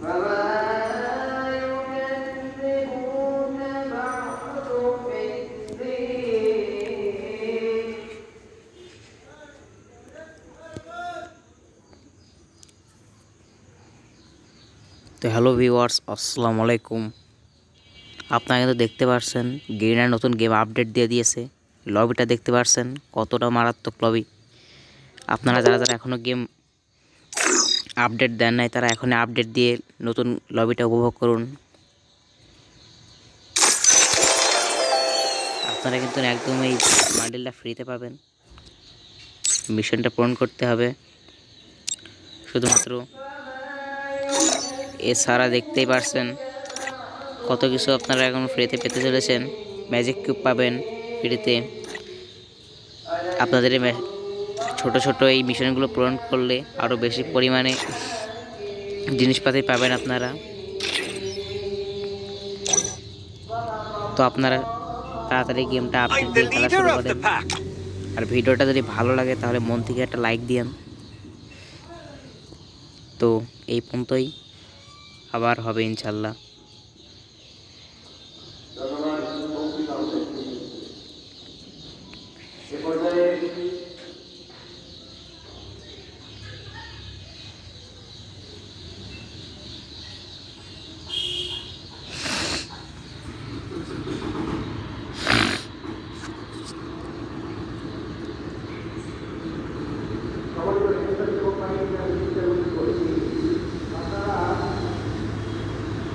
তো hello viewers, আসসালামু আলাইকুম। আপনারা কিন্তু দেখতে পাচ্ছেন গ্রিনার নতুন গেম আপডেট দিয়ে দিয়েছে। লবিটা দেখতে পাচ্ছেন কতটা মারাত্মক লবি আপনারা যারা যারা এখনও গেম আপডেট দেন নাই, তারা এখনই আপডেট দিয়ে নতুন লবিটা উপভোগ করুন। আপনারা কিন্তু একদম এই বান্ডেলটা ফ্রিতে পাবেন। মিশনটা পূরণ করতে হবে। শুধুমাত্র এছাড়া দেখতেই পারছেন কত কিছু আপনারা এখন ফ্রিতে পেতে চলেছেন। ম্যাজিক কিউব পাবেন ফ্রিতে। আপনাদের ছোট ছোট এই মিশনগুলো পূরণ করলে আরও বেশি পরিমাণে জিনিসপাতি পাবেন আপনারা। তো আপনারা তাড়াতাড়ি গেমটা আপডেট দিয়ে খেলা শুরু করেন আর ভিডিওটা যদি ভালো লাগে তাহলে মন থেকে একটা লাইক দিয়েন। তো এই পর্যন্তই। আবার হবে ইনশাল্লাহ পর্যায়ে